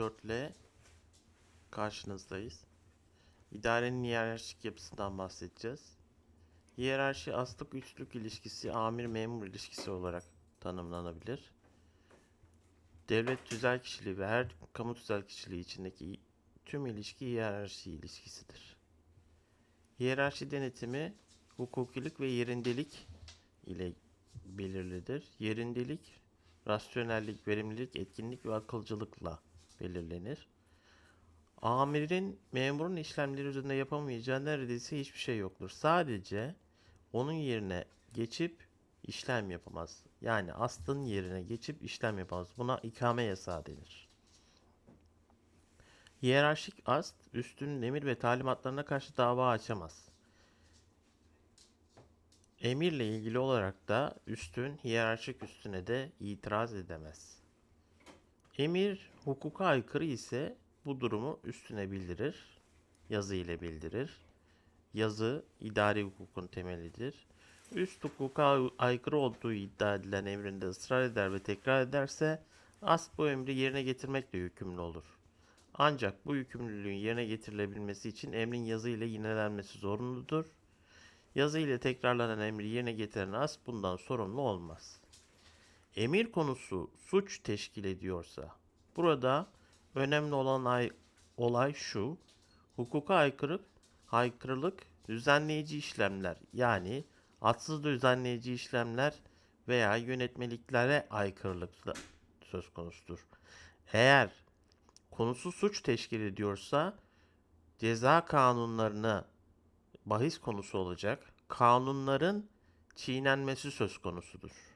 14 ile karşınızdayız. İdarenin hiyerarşik yapısından bahsedeceğiz. Hiyerarşi aslık üçlük ilişkisi amir-memur ilişkisi olarak tanımlanabilir. Devlet tüzel kişiliği ve her kamu tüzel kişiliği içindeki tüm ilişki hiyerarşi ilişkisidir. Hiyerarşi denetimi hukukilik ve yerindelik ile belirlidir. Yerindelik, rasyonellik, verimlilik, etkinlik ve akılcılıkla belirlenir. Amirin memurun işlemleri üzerinde yapamayacağı neredeyse hiçbir şey yoktur. Sadece onun yerine geçip işlem yapamaz. Yani aslın yerine geçip işlem yapamaz. Buna ikame yasağı denir. Hiyerarşik ast, üstünün emir ve talimatlarına karşı dava açamaz. Emirle ilgili olarak da üstün hiyerarşik üstüne de itiraz edemez. Emir hukuka aykırı ise bu durumu üstüne bildirir, yazı ile bildirir. Yazı idari hukukun temelidir. Üst hukuka aykırı olduğu iddia edilen emrinde ısrar eder ve tekrar ederse ast bu emri yerine getirmekle yükümlü olur. Ancak bu yükümlülüğün yerine getirilebilmesi için emrin yazı ile yinelenmesi zorunludur. Yazı ile tekrarlanan emri yerine getiren as bundan sorumlu olmaz. Emir konusu suç teşkil ediyorsa, burada önemli olan ay- olay şu, hukuka aykırı, aykırılık düzenleyici işlemler yani adsız düzenleyici işlemler veya yönetmeliklere aykırılık söz konusudur. Eğer konusu suç teşkil ediyorsa ceza kanunlarına bahis konusu olacak kanunların çiğnenmesi söz konusudur.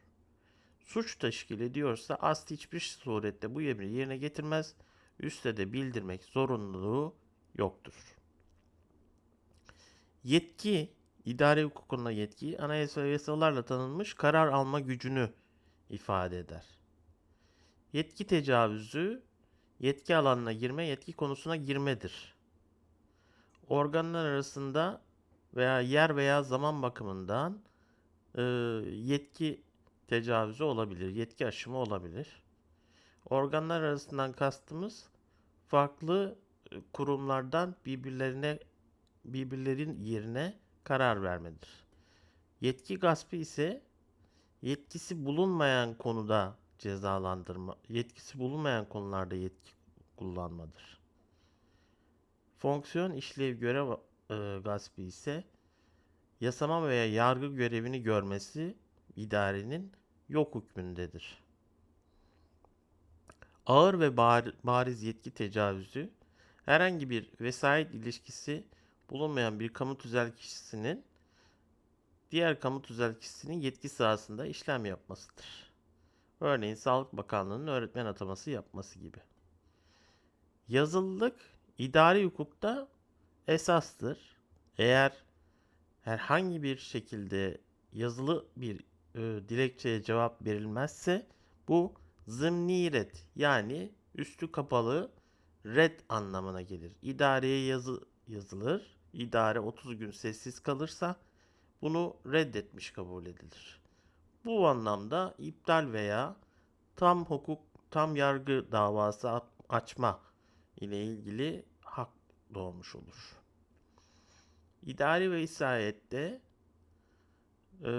Suç teşkil ediyorsa ast hiçbir surette bu emri yerine getirmez, üste de bildirmek zorunluluğu yoktur. Yetki, idare hukukunda yetki, anayasa ve yasalarla tanınmış karar alma gücünü ifade eder. Yetki tecavüzü, yetki alanına girme, yetki konusuna girmedir. Organlar arasında veya yer veya zaman bakımından e, yetki tecavüzü olabilir, yetki aşımı olabilir. Organlar arasından kastımız farklı e, kurumlardan birbirlerine birbirlerin yerine karar vermedir. Yetki gaspı ise yetkisi bulunmayan konuda cezalandırma, yetkisi bulunmayan konularda yetki kullanmadır. Fonksiyon işlev görev e, gaspı ise yasama veya yargı görevini görmesi idarenin yok hükmündedir. Ağır ve bar- bariz yetki tecavüzü herhangi bir vesayet ilişkisi bulunmayan bir kamu tüzel kişisinin diğer kamu tüzel kişisinin yetki sahasında işlem yapmasıdır. Örneğin Sağlık Bakanlığı'nın öğretmen ataması yapması gibi. Yazılılık idari hukukta esastır. Eğer herhangi bir şekilde yazılı bir e, dilekçeye cevap verilmezse bu zımni red yani üstü kapalı red anlamına gelir. İdareye yazı yazılır. İdare 30 gün sessiz kalırsa bunu reddetmiş kabul edilir. Bu anlamda iptal veya tam hukuk, tam yargı davası açma ile ilgili hak doğmuş olur. İdari ve isayette e,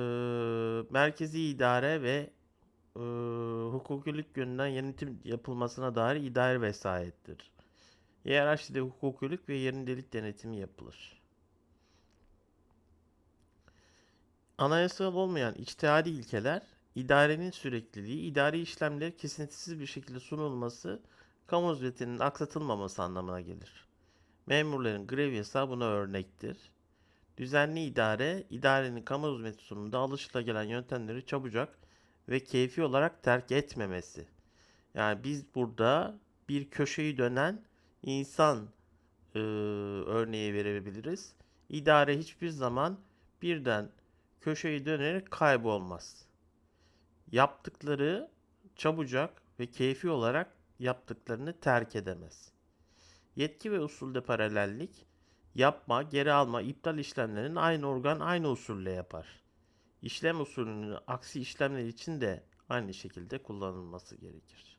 merkezi idare ve e, hukukilik yönünden yönetim yapılmasına dair idari vesayettir. Hiyerarşide hukukilik ve yerindelik denetimi yapılır. Anayasal olmayan içtihadi ilkeler, idarenin sürekliliği, idari işlemleri kesintisiz bir şekilde sunulması, kamu hizmetinin aksatılmaması anlamına gelir. Memurların grev yasağı buna örnektir. Düzenli idare, idarenin kamu hizmeti sunumunda alışılagelen yöntemleri çabucak ve keyfi olarak terk etmemesi. Yani biz burada bir köşeyi dönen insan e, örneği verebiliriz. İdare hiçbir zaman birden köşeyi dönerek kaybolmaz. Yaptıkları çabucak ve keyfi olarak yaptıklarını terk edemez. Yetki ve usulde paralellik, yapma, geri alma, iptal işlemlerini aynı organ aynı usulle yapar. İşlem usulünün aksi işlemler için de aynı şekilde kullanılması gerekir.